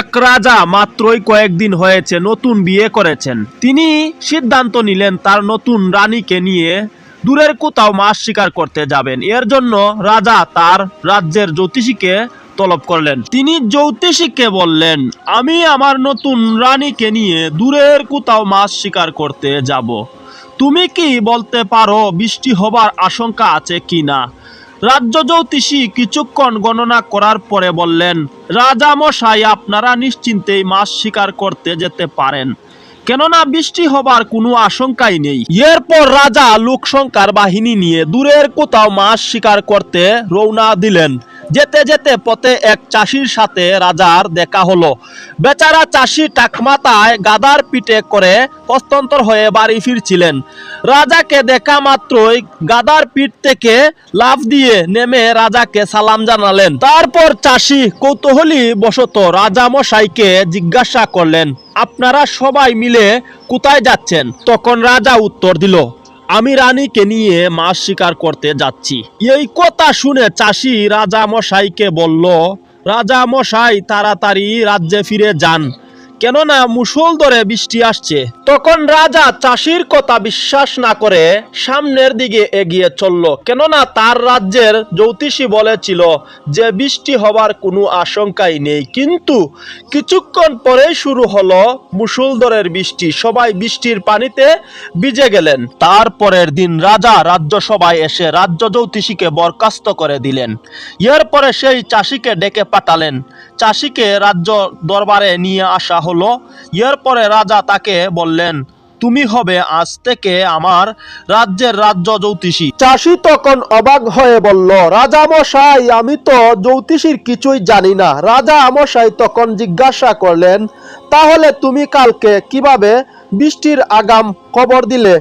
এক রাজা মাত্রই কয়েকদিন হয়েছে নতুন বিয়ে করেছেন। তিনি সিদ্ধান্ত নিলেন তার নতুন রানীকে নিয়ে দূরের কোথাও মাছ শিকার করতে যাবেন। এর জন্য রাজা তার রাজ্যের জ্যোতিষীকে তলব করলেন। তিনি জ্যোতিষীকে বললেন, আমি আমার নতুন রানীকে নিয়ে দূরের কোথাও মাছ শিকার করতে যাব। তুমি কি বলতে পারো বৃষ্টি হবার আশঙ্কা আছে কি না? রাজ্য জ্যোতিষী কিছুক্ষণ গণনা করার পরে বললেন, রাজা মশাই, আপনারা নিশ্চিন্তেই মাছ শিকার করতে যেতে পারেন। কেননা বৃষ্টি হবার কোনো আশঙ্কাই নেই। এরপর রাজা লোকসংখ্যার বাহিনী নিয়ে দূরের কোথাও মাছ শিকার করতে রওনা দিলেন। যেতে যেতে পথে এক চাষির সাথে রাজার দেখা হলো। বেচারা চাষি টাকমাতায় গাদার পিঠে করে হস্তান্তর হয়ে বাড়ি ফিরছিলেন। রাজাকে দেখা মাত্রই গাদার পিঠ থেকে লাফ দিয়ে নেমে রাজাকে সালাম জানালেন। তারপর চাষি কৌতূহলী বশত রাজা মশাইকে জিজ্ঞাসা করলেন, আপনারা সবাই মিলে কোথায় যাচ্ছেন? তখন রাজা উত্তর দিল আমি রানীকে নিয়ে মাছ শিকার করতে যাচ্ছি। এই কথা শুনে চাষি রাজা মশাইকে বলল রাজা মশাই তাড়াতাড়ি রাজ্যে ফিরে যান। কেননা মুসল ধরে বৃষ্টি আসছে। তখন রাজা চাষির কথা বিশ্বাস না করে সামনের দিকে এগিয়ে চলল। কেননা তার রাজ্যের জ্যোতিষী বলেছিল যে, বৃষ্টি হবার কোনো আশঙ্কাই নেই। কিন্তু কিছুক্ষণ পরেই শুরু হলো মুসুলধরের বৃষ্টি। সবাই বৃষ্টির পানিতে ভিজে গেলেন। তারপরের দিন রাজা রাজ্যসভায় এসে রাজ্য জ্যোতিষীকে বরখাস্ত করে দিলেন। এরপরে সেই চাষিকে ডেকে পাঠালেন। চাষিকে রাজ্য দরবারে নিয়ে আসা হলো। এরপরে রাজা তাকে বললেন, তুমি হবে আজ থেকে আমার রাজ্যের রাজ্য জ্যোতিষী। চাষি তখন অবাক হয়ে বলল, রাজা মশাই, আমি তো জ্যোতিষীর কিছুই জানি না। রাজা মশাই তখন জিজ্ঞাসা করলেন, তাহলে তুমি কালকে কীভাবে বৃষ্টির আগাম খবর দিলে?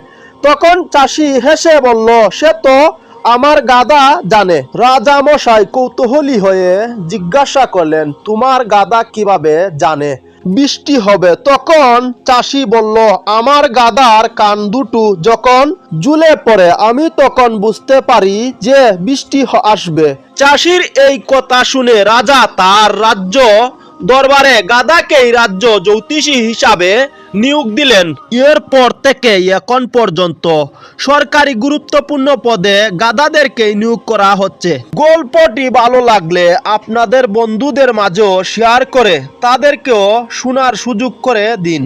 তখন চাষি হেসে বলল, সে তো আমার গাদা জানে। রাজা মশাই কৌতূহলী হয়ে জিজ্ঞাসা করলেন, তোমার গাদা কীভাবে জানে? বৃষ্টি হবে, তখন চাষি বলল, আমার গাদার কান দুটো যখন জুলে পড়ে, আমি তখন বুঝতে পারি যে বৃষ্টি আসবে। চাষির এই কথা শুনে রাজা তার রাজ্য দরবারে গাদাকেই রাজ্য জ্যোতিষী হিসাবে নিয়োগ দিলেন। এরপর থেকে এখন পর্যন্ত সরকারি গুরুত্বপূর্ণ পদে গাদাদেরকে নিয়োগ করা হচ্ছে। গল্পটি ভালো লাগলে আপনাদের বন্ধুদের মাঝেও শেয়ার করে তাদেরকেও শোনার সুযোগ করে দিন।